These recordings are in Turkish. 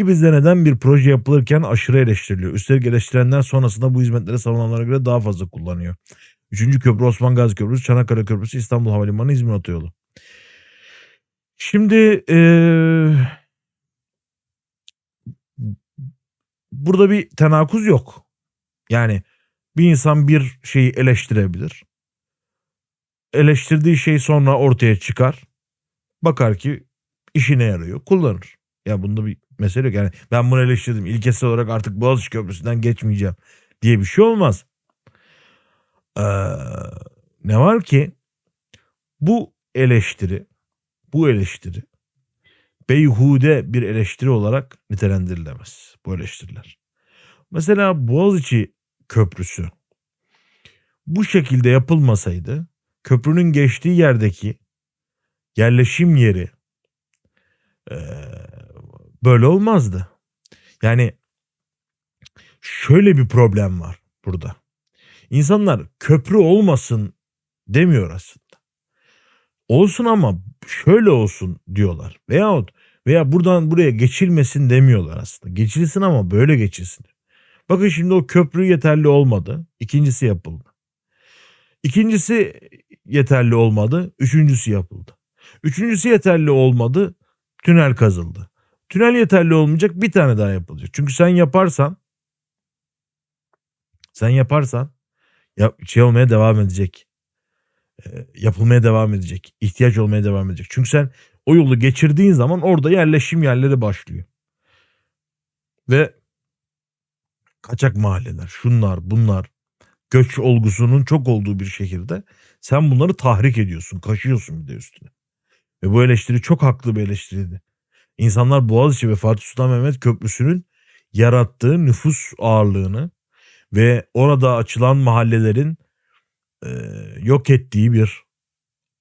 Peki bizde neden bir proje yapılırken aşırı eleştiriliyor? Üstelik eleştirenler sonrasında bu hizmetleri savunanlara göre daha fazla kullanıyor. Üçüncü köprü Osman Gazi Köprüsü, Çanakkale Köprüsü, İstanbul Havalimanı, İzmir Otoyolu. Şimdi eee burada bir tenakuz yok. Yani bir insan bir şeyi eleştirebilir. Eleştirdiği şey sonra ortaya çıkar. Bakar ki işine yarıyor, kullanır. Ya bunda bir mesele yok. Yani ben bunu eleştirdim. İlkesel olarak artık Boğaziçi Köprüsü'nden geçmeyeceğim diye bir şey olmaz. Ee, ne var ki bu eleştiri bu eleştiri beyhude bir eleştiri olarak nitelendirilemez bu eleştiriler. Mesela Boğaziçi Köprüsü bu şekilde yapılmasaydı köprünün geçtiği yerdeki yerleşim yeri eee, böyle olmazdı. Yani şöyle bir problem var burada. İnsanlar köprü olmasın demiyor aslında. Olsun ama şöyle olsun diyorlar. Veyahut veya buradan buraya geçilmesin demiyorlar aslında. Geçilsin ama böyle geçilsin. Bakın şimdi o köprü yeterli olmadı. İkincisi yapıldı. İkincisi yeterli olmadı. Üçüncüsü yapıldı. Üçüncüsü yeterli olmadı. Tünel kazıldı. Tünel yeterli olmayacak bir tane daha yapılacak. Çünkü sen yaparsan sen yaparsan ya, şey olmaya devam edecek. Ee, yapılmaya devam edecek. ihtiyaç olmaya devam edecek. Çünkü sen o yolu geçirdiğin zaman orada yerleşim yerleri başlıyor. Ve kaçak mahalleler, şunlar, bunlar, göç olgusunun çok olduğu bir şehirde sen bunları tahrik ediyorsun, kaşıyorsun bir de üstüne. Ve bu eleştiri çok haklı bir eleştiriydi. İnsanlar Boğaziçi ve Fatih Sultan Mehmet Köprüsü'nün yarattığı nüfus ağırlığını ve orada açılan mahallelerin e, yok ettiği bir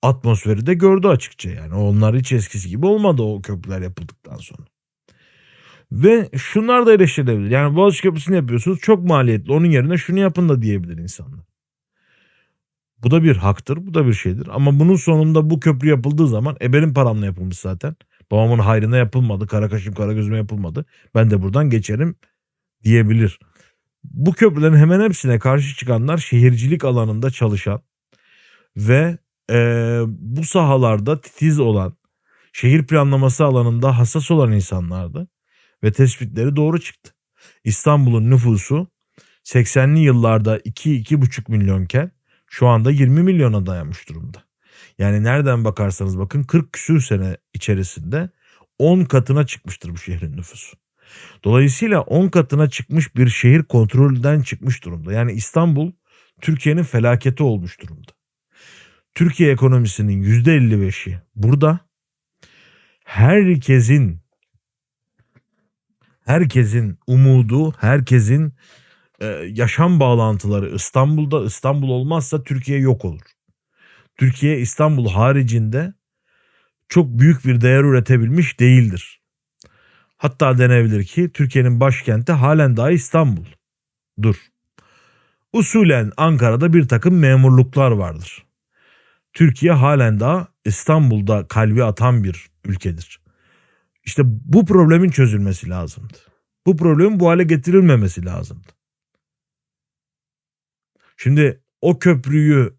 atmosferi de gördü açıkça yani. Onlar hiç eskisi gibi olmadı o köprüler yapıldıktan sonra. Ve şunlar da eleştirilebilir. Yani Boğaziçi Köprüsü'nü yapıyorsunuz çok maliyetli. Onun yerine şunu yapın da diyebilir insanlar. Bu da bir haktır. Bu da bir şeydir. Ama bunun sonunda bu köprü yapıldığı zaman eberin paramla yapılmış zaten. Babamın hayrına yapılmadı. Kara kaşım kara gözüme yapılmadı. Ben de buradan geçerim diyebilir. Bu köprülerin hemen hepsine karşı çıkanlar şehircilik alanında çalışan ve eee, bu sahalarda titiz olan, şehir planlaması alanında hassas olan insanlardı ve tespitleri doğru çıktı. İstanbul'un nüfusu 80'li yıllarda 2-2,5 milyonken şu anda 20 milyona dayanmış durumda. Yani nereden bakarsanız bakın 40 küsür sene içerisinde 10 katına çıkmıştır bu şehrin nüfusu. Dolayısıyla 10 katına çıkmış bir şehir kontrolden çıkmış durumda. Yani İstanbul Türkiye'nin felaketi olmuş durumda. Türkiye ekonomisinin %55'i burada. Herkesin herkesin umudu, herkesin e, yaşam bağlantıları İstanbul'da İstanbul olmazsa Türkiye yok olur. Türkiye İstanbul haricinde çok büyük bir değer üretebilmiş değildir. Hatta denebilir ki Türkiye'nin başkenti halen daha İstanbul'dur. Usulen Ankara'da bir takım memurluklar vardır. Türkiye halen daha İstanbul'da kalbi atan bir ülkedir. İşte bu problemin çözülmesi lazımdı. Bu problemin bu hale getirilmemesi lazımdı. Şimdi o köprüyü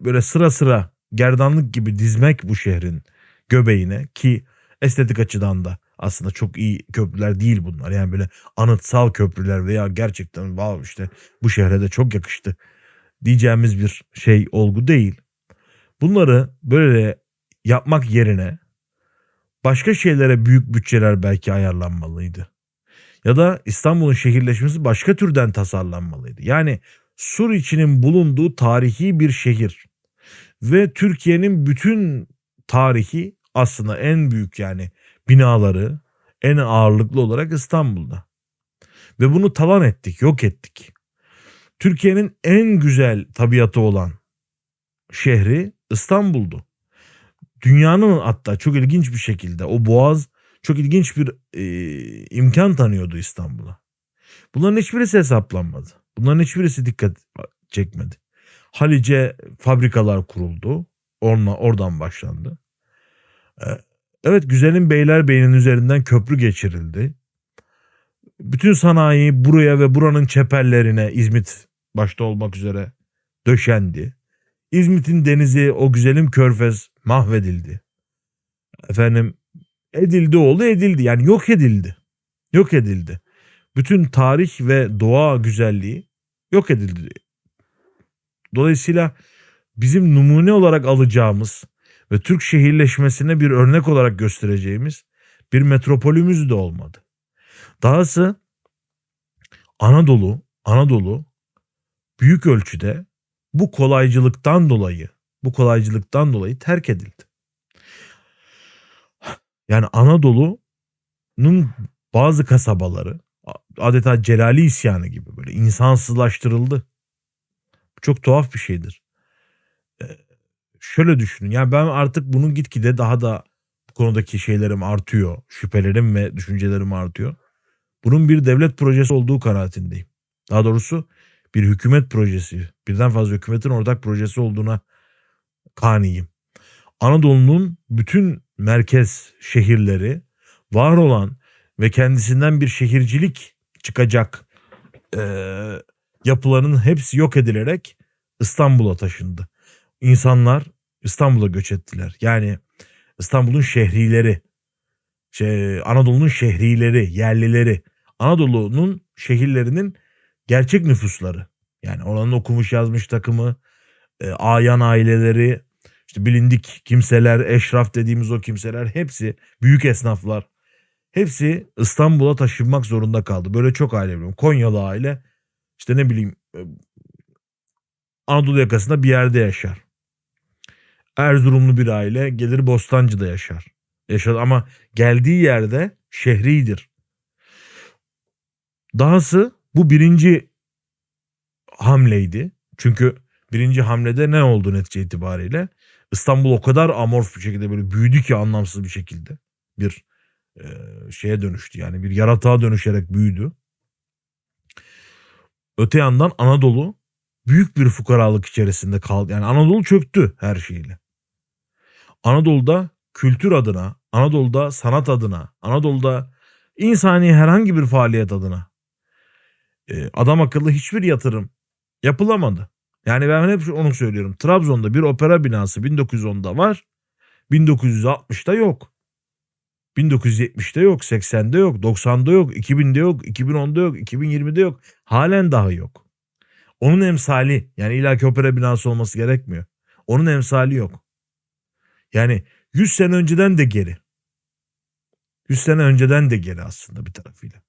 böyle sıra sıra gerdanlık gibi dizmek bu şehrin göbeğine ki estetik açıdan da aslında çok iyi köprüler değil bunlar. Yani böyle anıtsal köprüler veya gerçekten wow işte bu şehre de çok yakıştı diyeceğimiz bir şey olgu değil. Bunları böyle yapmak yerine başka şeylere büyük bütçeler belki ayarlanmalıydı. Ya da İstanbul'un şehirleşmesi başka türden tasarlanmalıydı. Yani Suriçi'nin bulunduğu tarihi bir şehir ve Türkiye'nin bütün tarihi aslında en büyük yani binaları en ağırlıklı olarak İstanbul'da. Ve bunu talan ettik, yok ettik. Türkiye'nin en güzel tabiatı olan şehri İstanbul'du. Dünyanın hatta çok ilginç bir şekilde o boğaz çok ilginç bir e, imkan tanıyordu İstanbul'a. Bunların hiçbirisi hesaplanmadı. Bunların hiçbirisi dikkat çekmedi. Halice fabrikalar kuruldu. Orna, oradan başlandı. Ee, Evet güzelim Beylerbeyi'nin üzerinden köprü geçirildi. Bütün sanayi buraya ve buranın çeperlerine İzmit başta olmak üzere döşendi. İzmit'in denizi o güzelim körfez mahvedildi. Efendim edildi oğlu edildi yani yok edildi. Yok edildi. Bütün tarih ve doğa güzelliği yok edildi. Dolayısıyla bizim numune olarak alacağımız ve Türk şehirleşmesine bir örnek olarak göstereceğimiz bir metropolümüz de olmadı. Dahası Anadolu, Anadolu büyük ölçüde bu kolaycılıktan dolayı, bu kolaycılıktan dolayı terk edildi. Yani Anadolu'nun bazı kasabaları adeta Celali isyanı gibi böyle insansızlaştırıldı. Çok tuhaf bir şeydir. Ee, şöyle düşünün. Yani ben artık bunun gitgide daha da bu konudaki şeylerim artıyor. Şüphelerim ve düşüncelerim artıyor. Bunun bir devlet projesi olduğu kanaatindeyim. Daha doğrusu bir hükümet projesi, birden fazla hükümetin ortak projesi olduğuna kaniyim. Anadolu'nun bütün merkez şehirleri var olan ve kendisinden bir şehircilik çıkacak e, yapıların hepsi yok edilerek İstanbul'a taşındı. İnsanlar İstanbul'a göç ettiler. Yani İstanbul'un şehrileri, şey, Anadolu'nun şehrileri, yerlileri, Anadolu'nun şehirlerinin gerçek nüfusları. Yani oranın okumuş yazmış takımı, e, ayan aileleri, işte bilindik kimseler, eşraf dediğimiz o kimseler hepsi büyük esnaflar. Hepsi İstanbul'a taşınmak zorunda kaldı. Böyle çok aile biliyorum. Konyalı aile işte ne bileyim e, Anadolu yakasında bir yerde yaşar. Erzurumlu bir aile gelir Bostancı'da yaşar. Yaşar ama geldiği yerde şehridir. Dahası bu birinci hamleydi. Çünkü birinci hamlede ne oldu netice itibariyle? İstanbul o kadar amorf bir şekilde böyle büyüdü ki anlamsız bir şekilde. Bir şeye dönüştü yani bir yaratığa dönüşerek büyüdü. Öte yandan Anadolu büyük bir fukaralık içerisinde kaldı. Yani Anadolu çöktü her şeyle. Anadolu'da kültür adına, Anadolu'da sanat adına, Anadolu'da insani herhangi bir faaliyet adına adam akıllı hiçbir yatırım yapılamadı. Yani ben hep onu söylüyorum. Trabzon'da bir opera binası 1910'da var. 1960'da yok. 1970'de yok, 80'de yok, 90'da yok, 2000'de yok, 2010'da yok, 2020'de yok. Halen daha yok. Onun emsali yani illaki opera binası olması gerekmiyor. Onun emsali yok. Yani 100 sene önceden de geri. 100 sene önceden de geri aslında bir tarafıyla.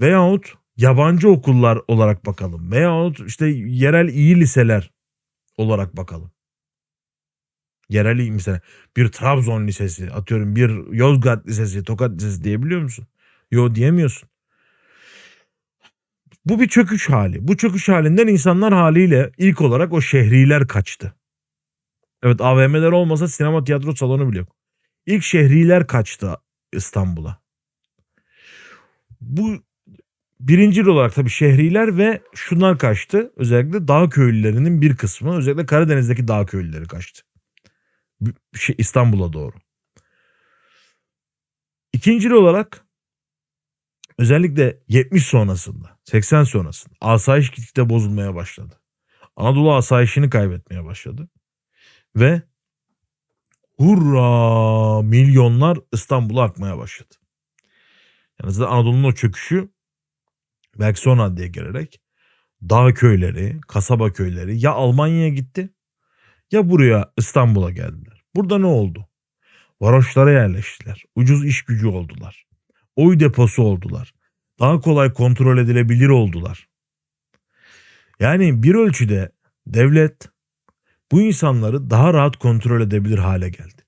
Veyahut yabancı okullar olarak bakalım. Veyahut işte yerel iyi liseler olarak bakalım. Yerel mesela bir Trabzon lisesi atıyorum bir Yozgat lisesi Tokat lisesi diyebiliyor musun? Yo diyemiyorsun. Bu bir çöküş hali. Bu çöküş halinden insanlar haliyle ilk olarak o şehriler kaçtı. Evet AVM'ler olmasa sinema tiyatro salonu bile yok. İlk şehriler kaçtı İstanbul'a. Bu birincil olarak tabii şehriler ve şunlar kaçtı. Özellikle dağ köylülerinin bir kısmı özellikle Karadeniz'deki dağ köylüleri kaçtı. Şey, İstanbul'a doğru. İkincil olarak özellikle 70 sonrasında 80 sonrasında asayiş gitgide bozulmaya başladı. Anadolu asayişini kaybetmeye başladı. Ve hurra milyonlar İstanbul'a akmaya başladı. Yani zaten Anadolu'nun o çöküşü belki son raddeye gelerek dağ köyleri, kasaba köyleri ya Almanya'ya gitti ya buraya İstanbul'a geldiler. Burada ne oldu? Varoşlara yerleştiler. Ucuz iş gücü oldular. Oy deposu oldular. Daha kolay kontrol edilebilir oldular. Yani bir ölçüde devlet bu insanları daha rahat kontrol edebilir hale geldi.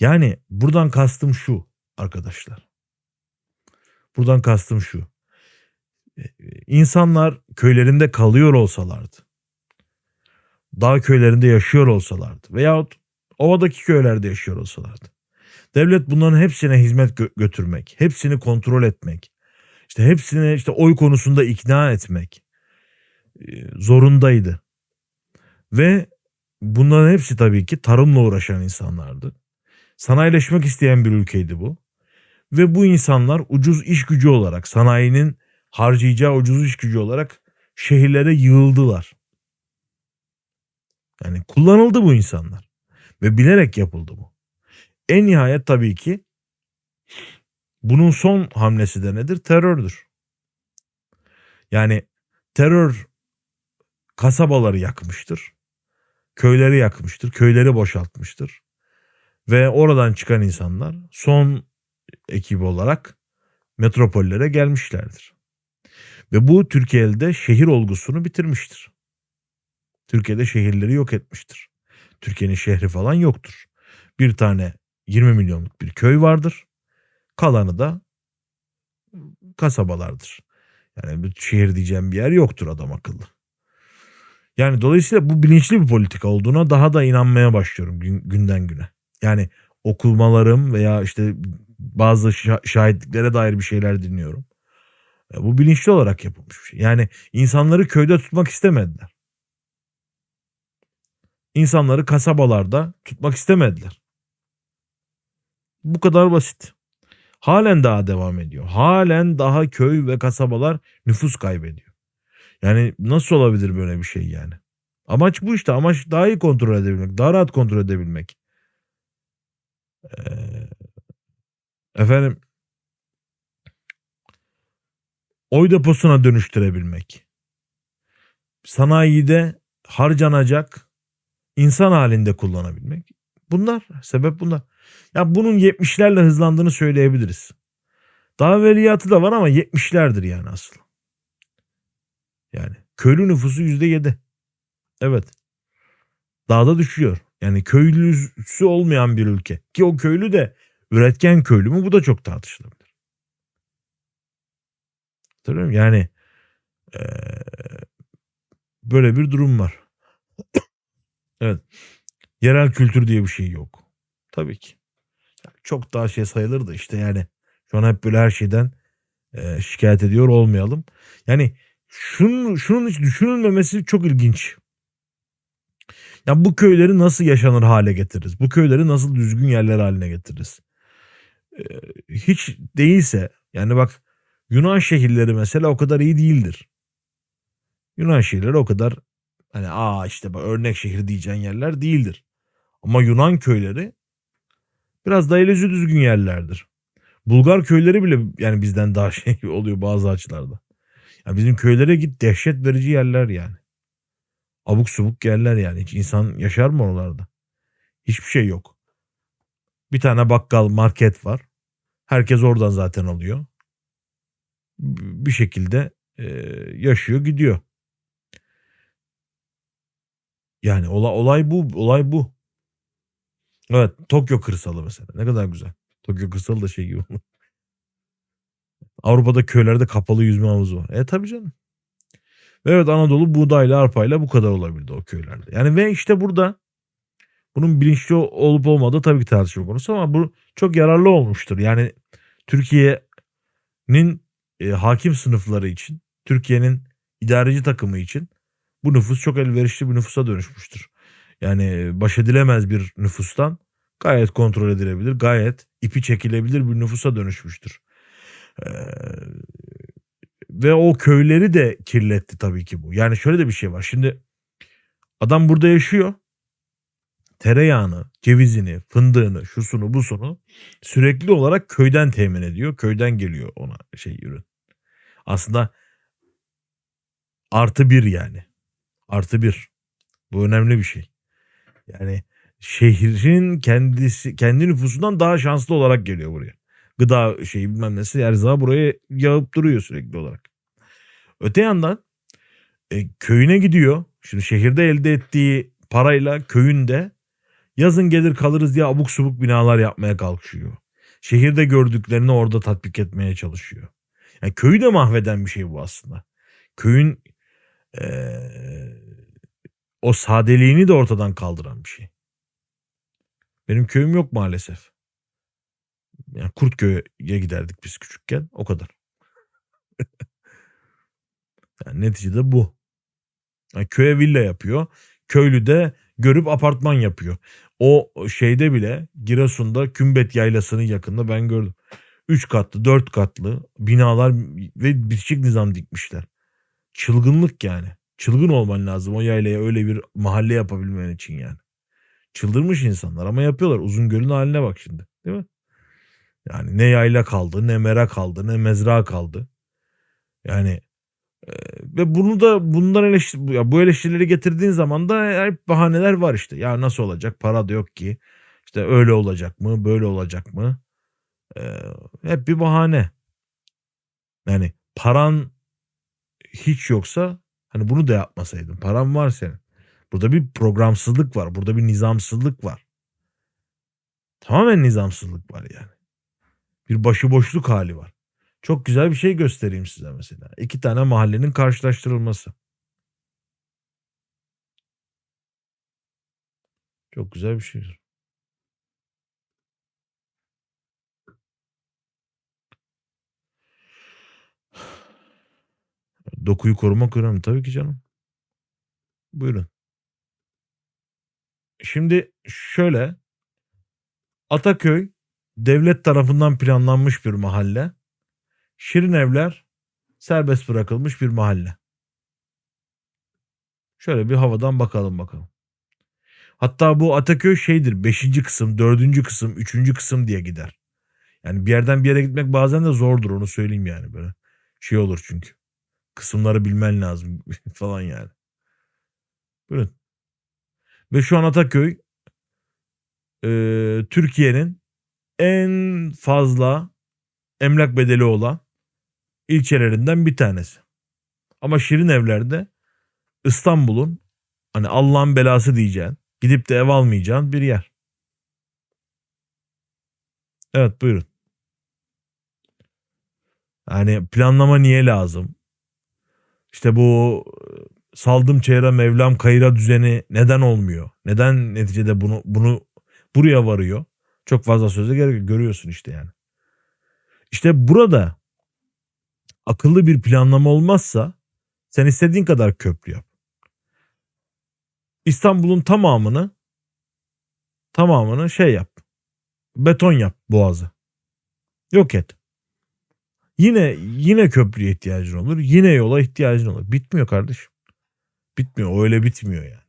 Yani buradan kastım şu arkadaşlar. Buradan kastım şu. İnsanlar köylerinde kalıyor olsalardı. Dağ köylerinde yaşıyor olsalardı veyahut ovadaki köylerde yaşıyor olsalardı. Devlet bunların hepsine hizmet gö- götürmek, hepsini kontrol etmek, işte hepsini işte oy konusunda ikna etmek zorundaydı. Ve bunların hepsi tabii ki tarımla uğraşan insanlardı. Sanayileşmek isteyen bir ülkeydi bu. Ve bu insanlar ucuz iş gücü olarak, sanayinin harcayacağı ucuz iş gücü olarak şehirlere yığıldılar. Yani kullanıldı bu insanlar ve bilerek yapıldı bu. En nihayet tabii ki bunun son hamlesi de nedir? Terördür. Yani terör kasabaları yakmıştır. Köyleri yakmıştır. Köyleri boşaltmıştır. Ve oradan çıkan insanlar son ekibi olarak metropollere gelmişlerdir. Ve bu Türkiye'de şehir olgusunu bitirmiştir. Türkiye'de şehirleri yok etmiştir. Türkiye'nin şehri falan yoktur. Bir tane 20 milyonluk bir köy vardır. Kalanı da kasabalardır. Yani bir şehir diyeceğim bir yer yoktur adam akıllı. Yani dolayısıyla bu bilinçli bir politika olduğuna daha da inanmaya başlıyorum gün, günden güne. Yani okumalarım veya işte bazı şahitliklere dair bir şeyler dinliyorum. Bu bilinçli olarak yapılmış bir şey. Yani insanları köyde tutmak istemediler. İnsanları kasabalarda tutmak istemediler. Bu kadar basit. Halen daha devam ediyor. Halen daha köy ve kasabalar nüfus kaybediyor. Yani nasıl olabilir böyle bir şey yani? Amaç bu işte. Amaç daha iyi kontrol edebilmek. Daha rahat kontrol edebilmek. Ee, efendim oy deposuna dönüştürebilmek. Sanayide harcanacak insan halinde kullanabilmek. Bunlar sebep bunlar. Ya bunun 70'lerle hızlandığını söyleyebiliriz. Daha veliyatı da var ama 70'lerdir yani asıl. Yani köylü nüfusu %7. Evet. Daha da düşüyor. Yani köylüsü olmayan bir ülke. Ki o köylü de üretken köylü mü bu da çok Hatırlıyorum yani ee, böyle bir durum var. evet. Yerel kültür diye bir şey yok. Tabii ki. Çok daha şey sayılır da işte yani şu an hep böyle her şeyden e, şikayet ediyor olmayalım. Yani şunun, şunun hiç düşünülmemesi çok ilginç. Ya bu köyleri nasıl yaşanır hale getiririz? Bu köyleri nasıl düzgün yerler haline getiririz? Ee, hiç değilse yani bak Yunan şehirleri mesela o kadar iyi değildir. Yunan şehirleri o kadar hani aa işte bak örnek şehir diyeceğin yerler değildir. Ama Yunan köyleri biraz daha elezi düzgün yerlerdir. Bulgar köyleri bile yani bizden daha şey oluyor bazı açılarda. Ya bizim köylere git dehşet verici yerler yani. Abuk subuk yerler yani. Hiç insan yaşar mı oralarda? Hiçbir şey yok. Bir tane bakkal market var. Herkes oradan zaten alıyor. Bir şekilde e, yaşıyor gidiyor. Yani olay, olay bu. Olay bu. Evet Tokyo kırsalı mesela. Ne kadar güzel. Tokyo kırsalı da şey gibi. Avrupa'da köylerde kapalı yüzme havuzu var. E tabii canım. Ve evet Anadolu buğdayla arpayla bu kadar olabildi o köylerde. Yani ve işte burada bunun bilinçli olup olmadığı tabii ki tartışma konusu ama bu çok yararlı olmuştur. Yani Türkiye'nin e, hakim sınıfları için, Türkiye'nin idareci takımı için bu nüfus çok elverişli bir nüfusa dönüşmüştür. Yani baş edilemez bir nüfustan gayet kontrol edilebilir, gayet ipi çekilebilir bir nüfusa dönüşmüştür. Ee, ve o köyleri de kirletti tabii ki bu. Yani şöyle de bir şey var. Şimdi adam burada yaşıyor. Tereyağını, cevizini, fındığını, şusunu, busunu sürekli olarak köyden temin ediyor. Köyden geliyor ona şey ürün. Aslında artı bir yani. Artı bir. Bu önemli bir şey. Yani şehrin kendisi kendi nüfusundan daha şanslı olarak geliyor buraya. Gıda şeyi bilmem nesi erzağ buraya yağıp duruyor sürekli olarak. Öte yandan e, köyüne gidiyor. Şimdi şehirde elde ettiği parayla köyünde yazın gelir kalırız diye abuk subuk binalar yapmaya kalkışıyor. Şehirde gördüklerini orada tatbik etmeye çalışıyor. Yani köyü de mahveden bir şey bu aslında. Köyün e, o sadeliğini de ortadan kaldıran bir şey. Benim köyüm yok maalesef. Yani Kurtköy'e giderdik biz küçükken. O kadar. yani neticede bu. Yani köye villa yapıyor. Köylü de görüp apartman yapıyor. O şeyde bile Giresun'da Kümbet Yaylası'nın yakında ben gördüm. 3 katlı 4 katlı binalar ve bitişik nizam dikmişler. Çılgınlık yani. Çılgın olman lazım o yaylaya öyle bir mahalle yapabilmen için yani. Çıldırmış insanlar ama yapıyorlar. Uzungöl'ün haline bak şimdi. Değil mi? Yani ne yayla kaldı, ne mera kaldı, ne mezra kaldı. Yani e, ve bunu da bundan eleştir ya bu eleştirileri getirdiğin zaman da hep bahaneler var işte. Ya nasıl olacak? Para da yok ki. İşte öyle olacak mı? Böyle olacak mı? Ee, hep bir bahane. Yani paran hiç yoksa hani bunu da yapmasaydın. Paran var senin. Burada bir programsızlık var. Burada bir nizamsızlık var. Tamamen nizamsızlık var yani. Bir başıboşluk hali var. Çok güzel bir şey göstereyim size mesela. İki tane mahallenin karşılaştırılması. Çok güzel bir şey. Dokuyu korumak önemli. Tabii ki canım. Buyurun. Şimdi şöyle Ataköy devlet tarafından planlanmış bir mahalle. Şirin evler serbest bırakılmış bir mahalle. Şöyle bir havadan bakalım bakalım. Hatta bu Ataköy şeydir 5. kısım, 4. kısım, 3. kısım diye gider. Yani bir yerden bir yere gitmek bazen de zordur onu söyleyeyim yani böyle. Şey olur çünkü. Kısımları bilmen lazım falan yani. Buyurun. Ve şu an Ataköy e, Türkiye'nin en fazla emlak bedeli olan ilçelerinden bir tanesi. Ama Şirin Evler'de İstanbul'un hani Allah'ın belası diyeceğin, gidip de ev almayacağın bir yer. Evet buyurun. Yani planlama niye lazım? İşte bu saldım çeyre Mevlam kayıra düzeni neden olmuyor? Neden neticede bunu bunu buraya varıyor? Çok fazla sözle gerek görüyorsun işte yani. İşte burada akıllı bir planlama olmazsa sen istediğin kadar köprü yap. İstanbul'un tamamını tamamını şey yap. Beton yap boğazı. Yok et. Yine yine köprüye ihtiyacın olur. Yine yola ihtiyacın olur. Bitmiyor kardeşim. Bitmiyor. Öyle bitmiyor yani.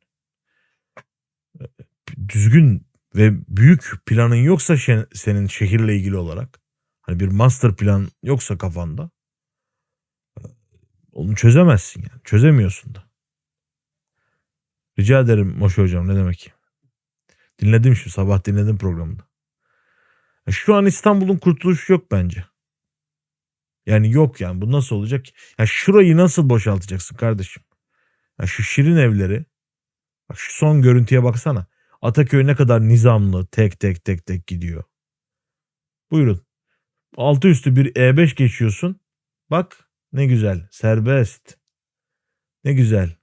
Düzgün ve büyük planın yoksa senin şehirle ilgili olarak hani bir master plan yoksa kafanda onu çözemezsin yani. Çözemiyorsun da. Rica ederim Moşe hocam ne demek. Dinledim şu sabah dinledim programda. Şu an İstanbul'un kurtuluşu yok bence. Yani yok yani bu nasıl olacak? Ya şurayı nasıl boşaltacaksın kardeşim? Ya şu şirin evleri bak şu son görüntüye baksana. Ataköy ne kadar nizamlı tek tek tek tek gidiyor. Buyurun. Altı üstü bir E5 geçiyorsun. Bak ne güzel serbest. Ne güzel.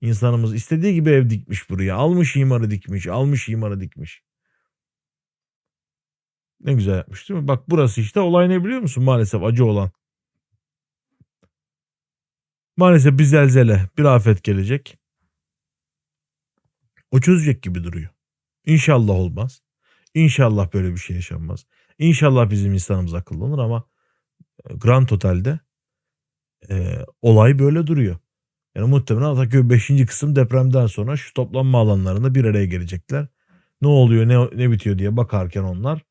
İnsanımız istediği gibi ev dikmiş buraya. Almış imarı dikmiş. Almış imarı dikmiş. Ne güzel yapmış değil mi? Bak burası işte olay ne biliyor musun? Maalesef acı olan. Maalesef bir zelzele, bir afet gelecek. O çözecek gibi duruyor. İnşallah olmaz. İnşallah böyle bir şey yaşanmaz. İnşallah bizim insanımız akıllanır ama e, Grand Total'de e, olay böyle duruyor. Yani muhtemelen Ataköy 5. kısım depremden sonra şu toplanma alanlarında bir araya gelecekler. Ne oluyor ne, ne bitiyor diye bakarken onlar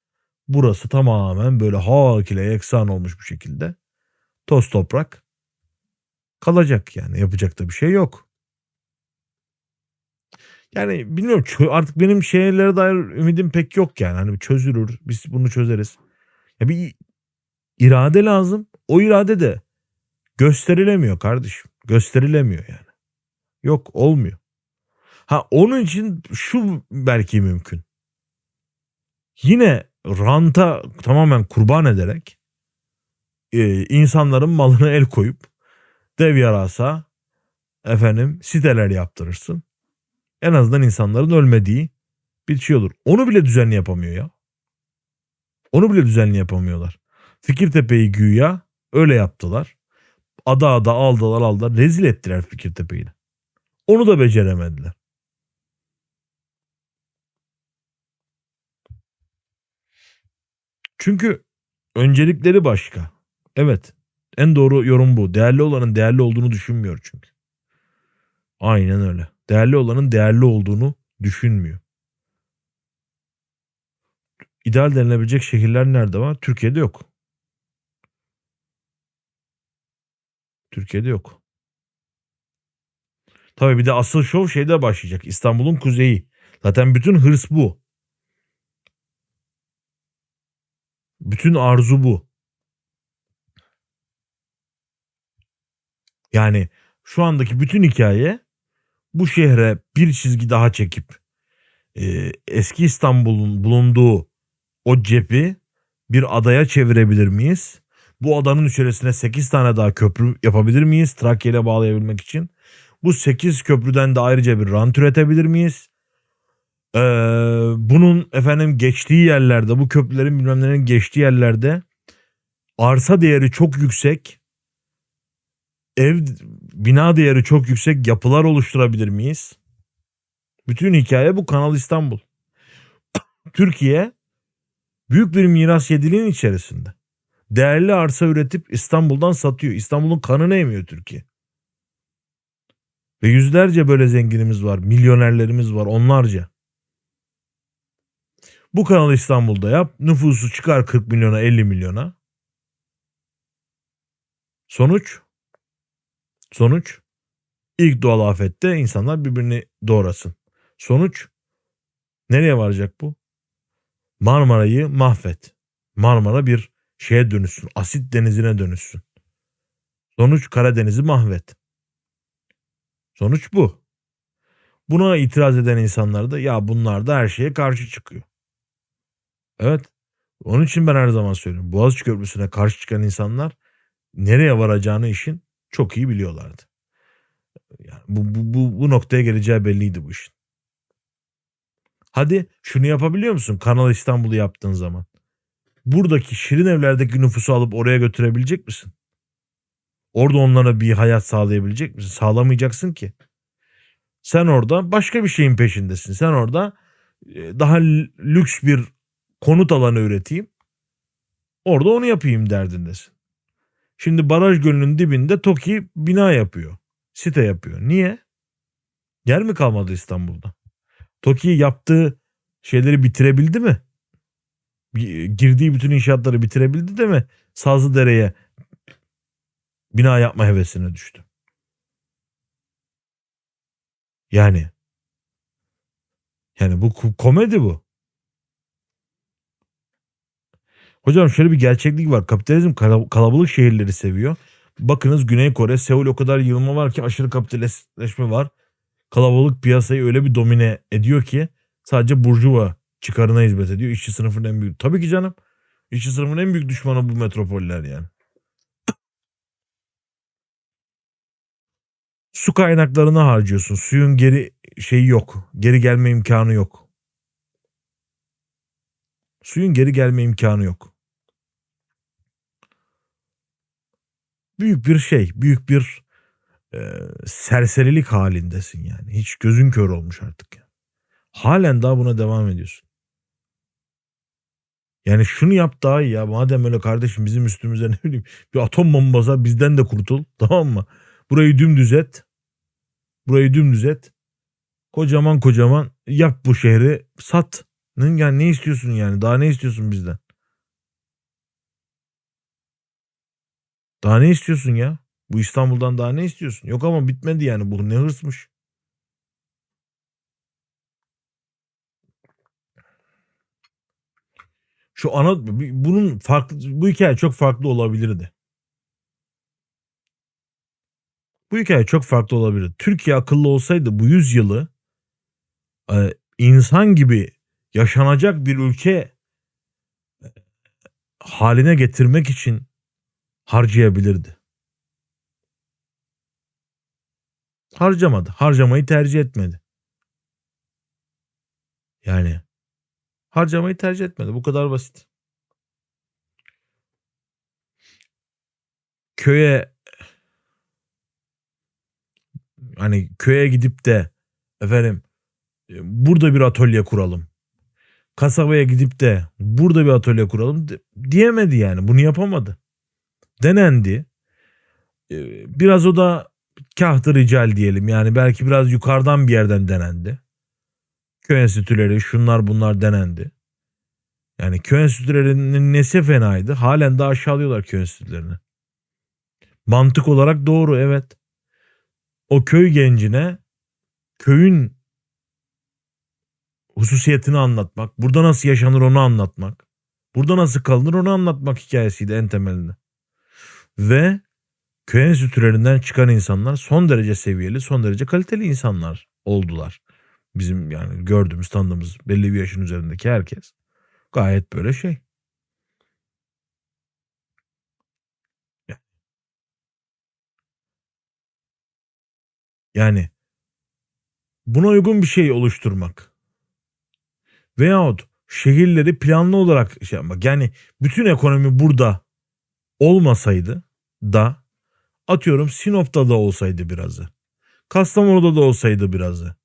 burası tamamen böyle hak ile yeksan olmuş bir şekilde toz toprak kalacak yani yapacak da bir şey yok. Yani bilmiyorum artık benim şeylere dair ümidim pek yok yani. Hani çözülür biz bunu çözeriz. Ya bir irade lazım. O irade de gösterilemiyor kardeşim. Gösterilemiyor yani. Yok olmuyor. Ha onun için şu belki mümkün. Yine ranta tamamen kurban ederek e, insanların malına el koyup dev yarasa efendim siteler yaptırırsın. En azından insanların ölmediği bir şey olur. Onu bile düzenli yapamıyor ya. Onu bile düzenli yapamıyorlar. Fikirtepe'yi güya öyle yaptılar. Ada ada aldılar aldılar. Rezil ettiler Fikirtepe'yi. Onu da beceremediler. Çünkü öncelikleri başka. Evet. En doğru yorum bu. Değerli olanın değerli olduğunu düşünmüyor çünkü. Aynen öyle. Değerli olanın değerli olduğunu düşünmüyor. İdeal denilebilecek şehirler nerede var? Türkiye'de yok. Türkiye'de yok. Tabii bir de asıl şov şeyde başlayacak. İstanbul'un kuzeyi. Zaten bütün hırs bu. Bütün arzu bu. Yani şu andaki bütün hikaye bu şehre bir çizgi daha çekip e, eski İstanbul'un bulunduğu o cephi bir adaya çevirebilir miyiz? Bu adanın içerisine 8 tane daha köprü yapabilir miyiz Trakya ile bağlayabilmek için? Bu 8 köprüden de ayrıca bir rant üretebilir miyiz? Ee, bunun efendim geçtiği yerlerde bu köprülerin bilmem geçtiği yerlerde arsa değeri çok yüksek ev bina değeri çok yüksek yapılar oluşturabilir miyiz? Bütün hikaye bu Kanal İstanbul. Türkiye büyük bir miras yediliğin içerisinde. Değerli arsa üretip İstanbul'dan satıyor. İstanbul'un kanını emiyor Türkiye. Ve yüzlerce böyle zenginimiz var, milyonerlerimiz var, onlarca. Bu Kanal İstanbul'da yap, nüfusu çıkar 40 milyona, 50 milyona. Sonuç Sonuç ilk doğal afette insanlar birbirini doğrasın. Sonuç nereye varacak bu? Marmara'yı mahvet. Marmara bir şeye dönüşsün. Asit denizine dönüşsün. Sonuç Karadeniz'i mahvet. Sonuç bu. Buna itiraz eden insanlar da ya bunlar da her şeye karşı çıkıyor. Evet. Onun için ben her zaman söylüyorum. Boğaziçi Köprüsü'ne karşı çıkan insanlar nereye varacağını işin çok iyi biliyorlardı. Yani bu, bu, bu, bu noktaya geleceği belliydi bu işin. Hadi şunu yapabiliyor musun Kanal İstanbul'u yaptığın zaman? Buradaki şirin evlerdeki nüfusu alıp oraya götürebilecek misin? Orada onlara bir hayat sağlayabilecek misin? Sağlamayacaksın ki. Sen orada başka bir şeyin peşindesin. Sen orada e, daha lüks bir konut alanı üreteyim. Orada onu yapayım derdindesin. Şimdi baraj gölünün dibinde TOKİ bina yapıyor. Site yapıyor. Niye? Yer mi kalmadı İstanbul'da? TOKİ yaptığı şeyleri bitirebildi mi? Girdiği bütün inşaatları bitirebildi de mi? Sazlıdere'ye bina yapma hevesine düştü. Yani yani bu komedi bu. Hocam şöyle bir gerçeklik var. Kapitalizm kalabalık şehirleri seviyor. Bakınız Güney Kore, Seul o kadar yığılma var ki aşırı kapitalistleşme var. Kalabalık piyasayı öyle bir domine ediyor ki sadece burjuva çıkarına hizmet ediyor. İşçi sınıfının en büyük. Tabii ki canım. İşçi sınıfının en büyük düşmanı bu metropoller yani. Su kaynaklarını harcıyorsun. Suyun geri şeyi yok. Geri gelme imkanı yok. Suyun geri gelme imkanı yok. Büyük bir şey, büyük bir e, serserilik halindesin yani. Hiç gözün kör olmuş artık. Halen daha buna devam ediyorsun. Yani şunu yap daha iyi ya. Madem öyle kardeşim bizim üstümüze ne bileyim bir atom bombası bizden de kurtul. Tamam mı? Burayı dümdüz et. Burayı dümdüz et. Kocaman kocaman yap bu şehri sat. Yani ne istiyorsun yani? Daha ne istiyorsun bizden? Daha ne istiyorsun ya? Bu İstanbul'dan daha ne istiyorsun? Yok ama bitmedi yani bu ne hırsmış. Şu ana bunun farklı bu hikaye çok farklı olabilirdi. Bu hikaye çok farklı olabilirdi. Türkiye akıllı olsaydı bu yüzyılı e, insan gibi yaşanacak bir ülke e, haline getirmek için harcayabilirdi. Harcamadı. Harcamayı tercih etmedi. Yani harcamayı tercih etmedi. Bu kadar basit. Köye hani köye gidip de efendim burada bir atölye kuralım. kasabaya gidip de burada bir atölye kuralım diyemedi yani. Bunu yapamadı. Denendi. Ee, Biraz o da kahtı rical diyelim. Yani belki biraz yukarıdan bir yerden denendi. Köy enstitüleri şunlar bunlar denendi. Yani köy enstitülerinin nesi fenaydı? Halen de aşağılıyorlar köy enstitülerini. Mantık olarak doğru evet. O köy gencine köyün hususiyetini anlatmak, burada nasıl yaşanır onu anlatmak, burada nasıl kalınır onu anlatmak hikayesiydi en temelinde. Ve köy enstitülerinden çıkan insanlar son derece seviyeli, son derece kaliteli insanlar oldular. Bizim yani gördüğümüz, tanıdığımız belli bir yaşın üzerindeki herkes gayet böyle şey. Yani buna uygun bir şey oluşturmak. Veyahut şehirleri planlı olarak şey yapmak. Yani bütün ekonomi burada olmasaydı da atıyorum Sinop'ta da olsaydı birazı. Kastamonu'da da olsaydı birazı.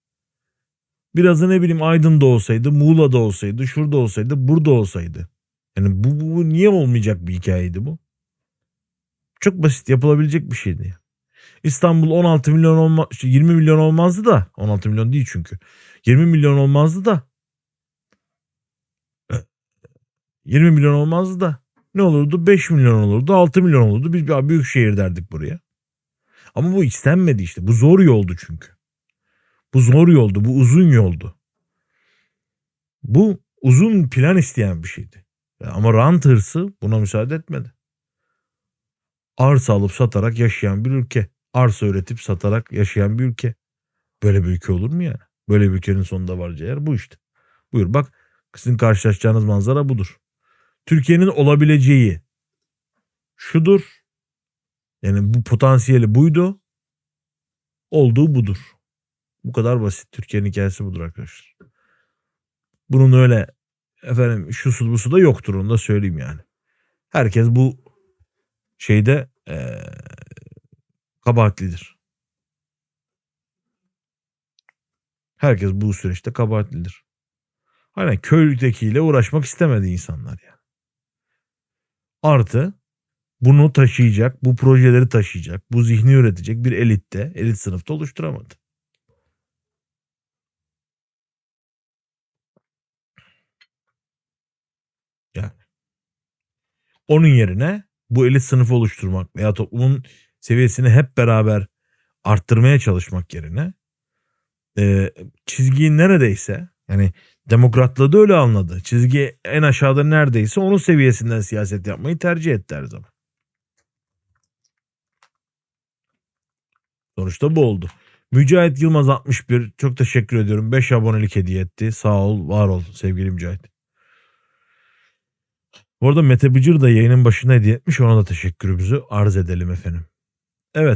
Birazı ne bileyim Aydın'da olsaydı, Muğla'da olsaydı, şurada olsaydı, burada olsaydı. Yani bu, bu, bu niye olmayacak bir hikayeydi bu? Çok basit yapılabilecek bir şeydi. İstanbul 16 milyon olma, işte 20 milyon olmazdı da 16 milyon değil çünkü. 20 milyon olmazdı da 20 milyon olmazdı da ne olurdu? 5 milyon olurdu, 6 milyon olurdu. Biz bir büyük şehir derdik buraya. Ama bu istenmedi işte. Bu zor yoldu çünkü. Bu zor yoldu, bu uzun yoldu. Bu uzun plan isteyen bir şeydi. Ama rant hırsı buna müsaade etmedi. Arsa alıp satarak yaşayan bir ülke. Arsa üretip satarak yaşayan bir ülke. Böyle bir ülke olur mu yani? Böyle bir ülkenin sonunda varacağı yer bu işte. Buyur bak sizin karşılaşacağınız manzara budur. Türkiye'nin olabileceği şudur. Yani bu potansiyeli buydu. Olduğu budur. Bu kadar basit. Türkiye'nin hikayesi budur arkadaşlar. Bunun öyle efendim şu su bu su da yoktur onu da söyleyeyim yani. Herkes bu şeyde eee kabahatlidir. Herkes bu süreçte kabahatlidir. Hani köydekiyle uğraşmak istemedi insanlar yani. Artı bunu taşıyacak, bu projeleri taşıyacak, bu zihni üretecek bir elitte, elit sınıfta oluşturamadı. Yani. Onun yerine bu elit sınıfı oluşturmak veya toplumun seviyesini hep beraber arttırmaya çalışmak yerine e, çizgiyi neredeyse yani demokratlığı da öyle anladı. Çizgi en aşağıda neredeyse onun seviyesinden siyaset yapmayı tercih etti her zaman. Sonuçta bu oldu. Mücahit Yılmaz 61 çok teşekkür ediyorum. 5 abonelik hediye etti. Sağ ol, var ol sevgili Mücahit. Bu arada Mete Bıcır da yayının başına hediye etmiş. Ona da teşekkürümüzü arz edelim efendim. Evet.